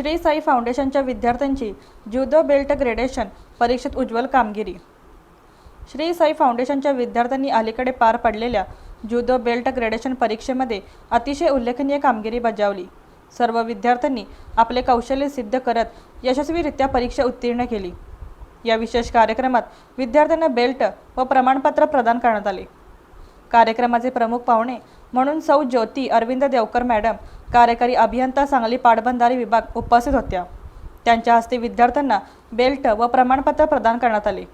श्री साई फाउंडेशनच्या विद्यार्थ्यांची judo belt gradation परीक्षेत उज्ज्वल कामगिरी. श्री साई फाउंडेशनच्या विद्यार्थ्यांनी अलीकडे पार पडलेल्या ज्युदो बेल्ट ग्रेडेशन परीक्षेमध्ये अतिशय उल्लेखनीय कामगिरी बजावली. सर्व विद्यार्थ्यांनी आपले कौशल्य सिद्ध करत यशस्वीरित्या परीक्षा उत्तीर्ण केली. या विशेष कार्यक्रमात विद्यार्थ्यांना बेल्ट व प्रमाणपत्र प्रदान करण्यात आले. कार्यक्रमाचे प्रमुख पाहुणे म्हणून सौ ज्योती अरविंद देवकर मॅडम कार्यकारी अभियंता सांगली पाटबंधारे विभाग उपस्थित होत्या. त्यांच्या हस्ते विद्यार्थ्यांना बेल्ट व प्रमाणपत्र प्रदान करण्यात आले.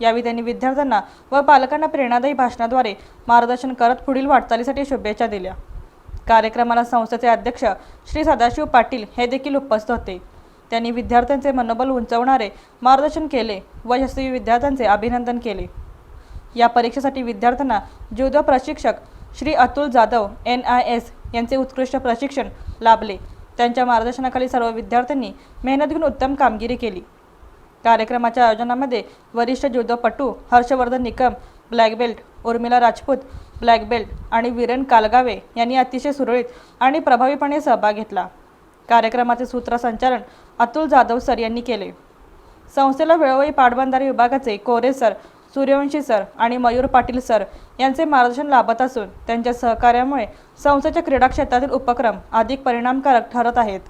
यावेळी त्यांनी विद्यार्थ्यांना व पालकांना प्रेरणादायी भाषणाद्वारे मार्गदर्शन करत पुढील वाटचालीसाठी शुभेच्छा दिल्या. कार्यक्रमाला संस्थेचे अध्यक्ष श्री सदाशिव पाटील हे देखील उपस्थित होते. त्यांनी विद्यार्थ्यांचे मनोबल उंचवणारे मार्गदर्शन केले व यशस्वी विद्यार्थ्यांचे अभिनंदन केले. या परीक्षेसाठी विद्यार्थ्यांना ज्युदो प्रशिक्षक Shri Atul Jadhav N I S यांचे उत्कृष्ट प्रशिक्षण लाभले. त्यांच्या मार्गदर्शनाखाली सर्व विद्यार्थ्यांनी मेहनत घेऊन उत्तम कामगिरी केली. कार्यक्रमाच्या आयोजनामध्ये वरिष्ठ ज्युदोपटू Harshvardhan Nikam black belt Urmila Rajput black belt आणि विरेन कालगावे यांनी अतिशय सुरळीत आणि प्रभावीपणे सहभाग घेतला. कार्यक्रमाचे सूत्रसंचालन अतुल जाधव सर यांनी केले. संस्थेला वेळोवेळी पाटबंधारे विभागाचे कोरे सर सूर्यवंशी सर आणि मयूर पाटील सर यांचे मार्गदर्शन लाभत असून त्यांच्या सहकार्यामुळे संस्थेच्या क्रीडा क्षेत्रातील उपक्रम अधिक परिणामकारक ठरत आहेत.